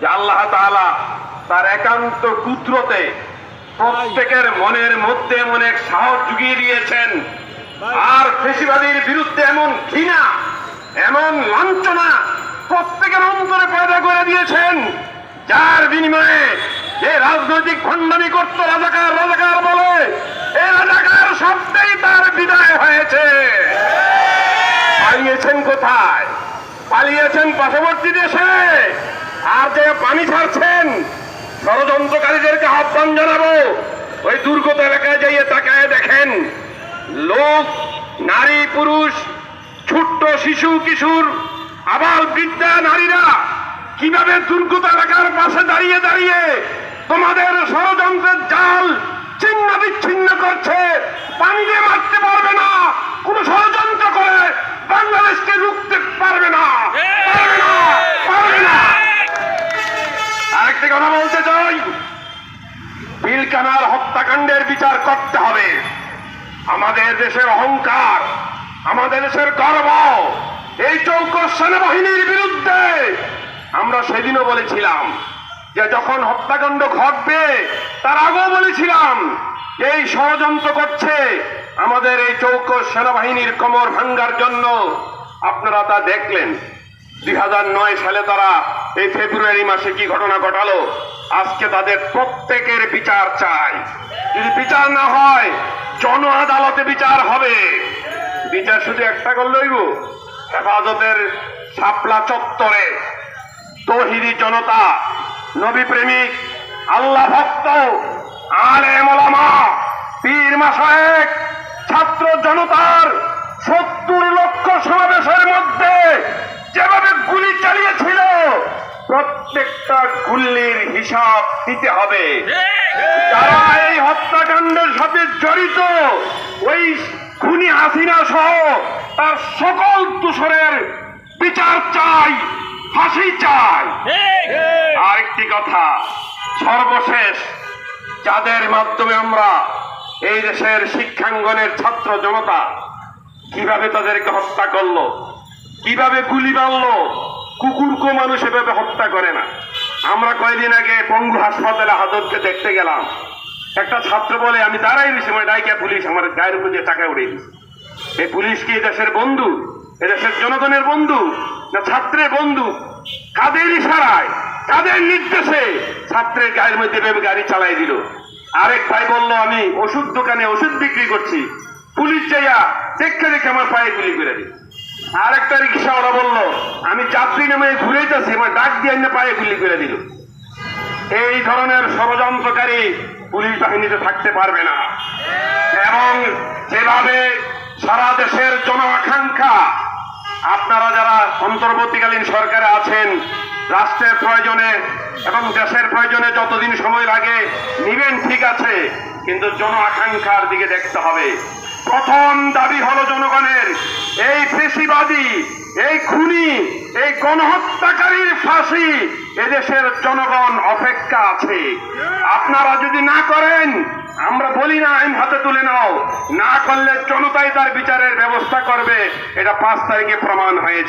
যে আল্লাহ তার একান্ত কুদরতে প্রত্যেকের মনের মধ্যে এমন এক সাহস জুগিয়ে দিয়েছেন। আর ফেসিবাদীর বিরুদ্ধে এমন ঘৃণা, এমন লাঞ্ছনা প্রত্যেকের অন্তরে পয়দা করে দিয়েছেন। যার বিনিময়ে যে রাজনৈতিক ভণ্ডামি করতো রাজাকার রাজাকার বলে এই রাজাকার শব্দেই তার বিদায় হয়েছে। পালিয়েছেন কোথায়? পালিয়েছেন পার্শ্ববর্তী দেশে। আর যে পানি ছাড়ছেন, ষড়যন্ত্রকারীদেরকে আহ্বান জানাব। ওই দুর্গত এলাকায় যাইয়ে তাকায় দেখেন, লোক, নারী, পুরুষ, ছোট্ট শিশু, কিশোর, আবার বৃদ্ধা, নারীরা, কীভাবে দুর্গত এলাকার পাশে দাঁড়িয়ে দাঁড়িয়ে তোমাদের ষড়যন্ত্রের জাল ছিন্ন বিচ্ছিন্ন করছে পানি দিয়ে মারতে পারবে না কোন ষড়যন্ত্র করে বাংলাদেশকে রুখতে পারবে না পারবে না পারবে না আরেকটি কথা বলতে চাই হত্যাকাণ্ডের বিচার করতে হবে। আমাদের দেশের অহংকার, আমাদের দেশের গর্ব, এই চৌকস সেনাবাহিনীর বিরুদ্ধে। আমরা সেদিনও বলেছিলাম যে যখন হত্যাকাণ্ড ঘটবে, তার আগেও বলেছিলাম এই ষড়যন্ত্র করছে আমাদের এই চৌকস সেনাবাহিনীর কোমর ভাঙ্গার জন্য। আপনারা তা দেখলেন। দুই হাজার নয় সালে তারা এই ফেব্রুয়ারি মাসে কি ঘটনা ঘটালো? আজকে তাদের প্রত্যেকের বিচার চাই। যদি বিচার না হয় জন আদালতে বিচার হবে। বিচার শুধু একটা করলেই হেফাজতের শাপলা চত্বরে। তহিদি জনতা নবী প্রেমিক আল্লাহ ভক্ত, আলেম ওলামা, পীর মাসায়েক ছাত্র জনতার সত্তর লক্ষ সমাবেশের মধ্যে যেভাবে গুলি চালিয়েছিল, প্রত্যেকটা গুল্লির হিসাব দিতে হবে। যারা এই হত্যাকাণ্ডের সাথে জড়িত ওই খুনি হাসিনা সহ তার সকল দূষণের বিচার চাই ফাঁসি চাই। আরেকটি কথা সর্বশেষ যাদের মাধ্যমে আমরা এই দেশের শিক্ষাঙ্গনের ছাত্র জনতা কীভাবে তাদেরকে হত্যা করল কীভাবে গুলি মারলো কুকুরকে মানুষ এভাবে হত্যা করে না। আমরা কয়েকদিন আগে পঙ্গু হাসপাতালে হাজতকে দেখতে গেলাম। একটা ছাত্র বলে, আমি দাঁড়াই দিছি মানে ডাইকা পুলিশ, আমার গায়ের উপর দিয়ে টাকা উড়ে দিচ্ছে এই পুলিশ কি দেশের বন্ধু? এদেশের জনগণের বন্ধু? না ছাত্রের বন্ধু? কাদের ইশারায়? কাদের নির্দেশে? ছাত্রের গায়ের মধ্যে গাড়ি চালাই দিল। আরেক ভাই বলল, আমি ওষুধ দোকানে ওষুধ বিক্রি করছি। পুলিশ যাইয়া দেখে দেখে আমার পায়ে গুলি করে দিল। আরেকটা রিক্সাওয়ালা বলল, আমি যাত্রী নামে ঘুরেইতেছি আমার ডাক দিয়ে পায়ে গুলি করে দিল। এই ধরনের ষড়যন্ত্রকারী পুলিশ বাহিনীতে থাকতে পারবে না। এবং যেভাবে সারা দেশের জন আকাঙ্ক্ষা আপনারা যারা অন্তর্বর্তীকালীন সরকারে আছেন, রাষ্ট্রের প্রয়োজনে এবং দেশের প্রয়োজনে যতদিন সময় লাগে, নিবেন ঠিক আছে, কিন্তু জন আকাঙ্ক্ষার দিকে দেখতে হবে। প্রথম দাবি হলো জনগণের, এই ফেসিবাদী, এই খুনি, এই গণহত্যাকারীর ফাঁসি এদেশের জনগণ অপেক্ষা আছে। আপনারা যদি না করেন, আমরা বলি না, আইন হাতে তুলে নাও। না করলে জনতাই তার বিচারের ব্যবস্থা করবে। এটা পাঁচ তারিখে প্রমাণ হয়েছে।